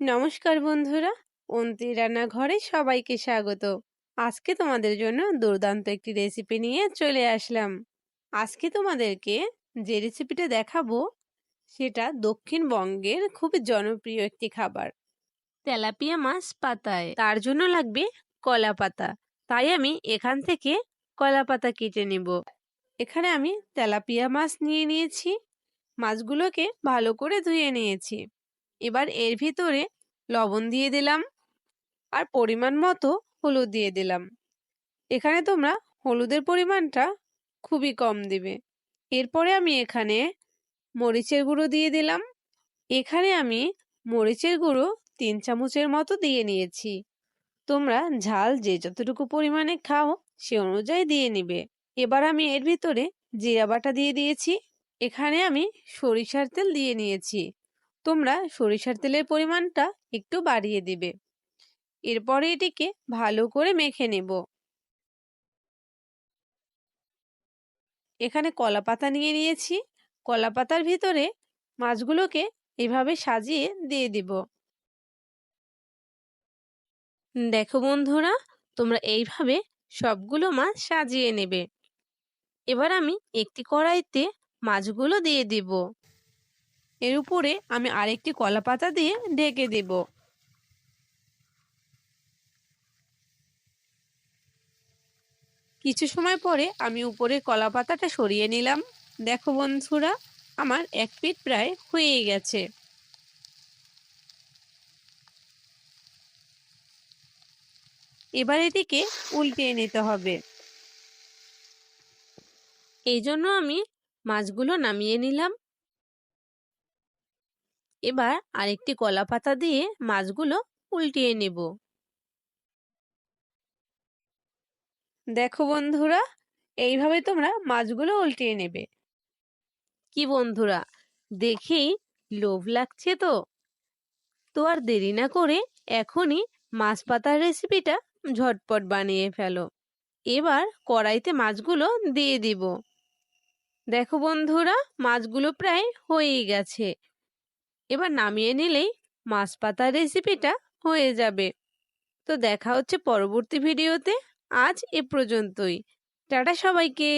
নমস্কার বন্ধুরা অন্তি রান্নাঘরে সবাইকে স্বাগত। আজকে তোমাদের জন্য দুর্দান্ত একটি রেসিপি নিয়ে চলে আসলাম। আজকে তোমাদেরকে যে রেসিপিটা দেখাবো, সেটা দক্ষিণবঙ্গের খুবই জনপ্রিয় একটি খাবার। তেলাপিয়া মাছ পাতায়। তার জন্য লাগবে কলা পাতা। তাই আমি এখান থেকে কলা পাতা কেটে নেব। এখানে আমি তেলাপিয়া মাছ নিয়ে নিয়েছি। মাছগুলোকে ভালো করে ধুয়ে নিয়েছি। এবার এর ভিতরে লবণ দিয়ে দিলাম আর পরিমাণ মতো হলুদ দিয়ে দিলাম। এখানে তোমরা হলুদের পরিমাণটা খুবই কম দিবে। এরপরে আমি এখানে মরিচের গুঁড়ো দিয়ে দিলাম। এখানে আমি মরিচের গুঁড়ো তিন চামচের মতো দিয়ে নিয়েছি। তোমরা ঝাল যে যতটুকু পরিমাণে খাও সে অনুযায়ী দিয়ে নিবে। এবার আমি এর ভিতরে জিরা বাটা দিয়ে দিয়েছি। এখানে আমি সরিষার তেল দিয়ে নিয়েছি। তোমরা সরিষার তেলের পরিমাণটা একটু বাড়িয়ে দিবে। এরপরে এটিকে ভালো করে মেখে নেব। এখানে কলা পাতা নিয়ে নিয়েছি। কলা পাতার ভিতরে মাছগুলোকে এভাবে সাজিয়ে দিয়ে দিব। দেখো বন্ধুরা, তোমরা এইভাবে সবগুলো মাছ সাজিয়ে নেবে। এবার আমি একটি কড়াইতে মাছগুলো দিয়ে দিব। এর উপরে আমি আরেকটি কলা পাতা দিয়ে ঢেকে দেব। কিছু সময় পরে আমি উপরে কলা পাতাটা সরিয়ে নিলাম। দেখো বন্ধুরা, আমার এক পিঠ প্রায় হয়ে গেছে। এবার এটিকে উল্টিয়ে নিতে হবে। এই জন্য আমি মাছগুলো নামিয়ে নিলাম। এবার আরেকটি কলা পাতা দিয়ে মাছগুলো উল্টিয়ে নেব। দেখো বন্ধুরা, এইভাবে তোমরা মাছগুলো উল্টিয়ে নেবে। কি বন্ধুরা, দেখেই লোভ লাগছে তো? তো আর দেরি না করে এখনই মাছ পাতার রেসিপিটা ঝটপট বানিয়ে ফেলো। এবার কড়াইতে মাছগুলো দিয়ে দিব। দেখো বন্ধুরা, মাছগুলো প্রায় হয়েই গেছে। এবার নামিয়ে নিলেই মাছ পাতার রেসিপিটা হয়ে যাবে। তো দেখা হচ্ছে পরবর্তী ভিডিওতে আজ এ পর্যন্তই। টাটা সবাইকে।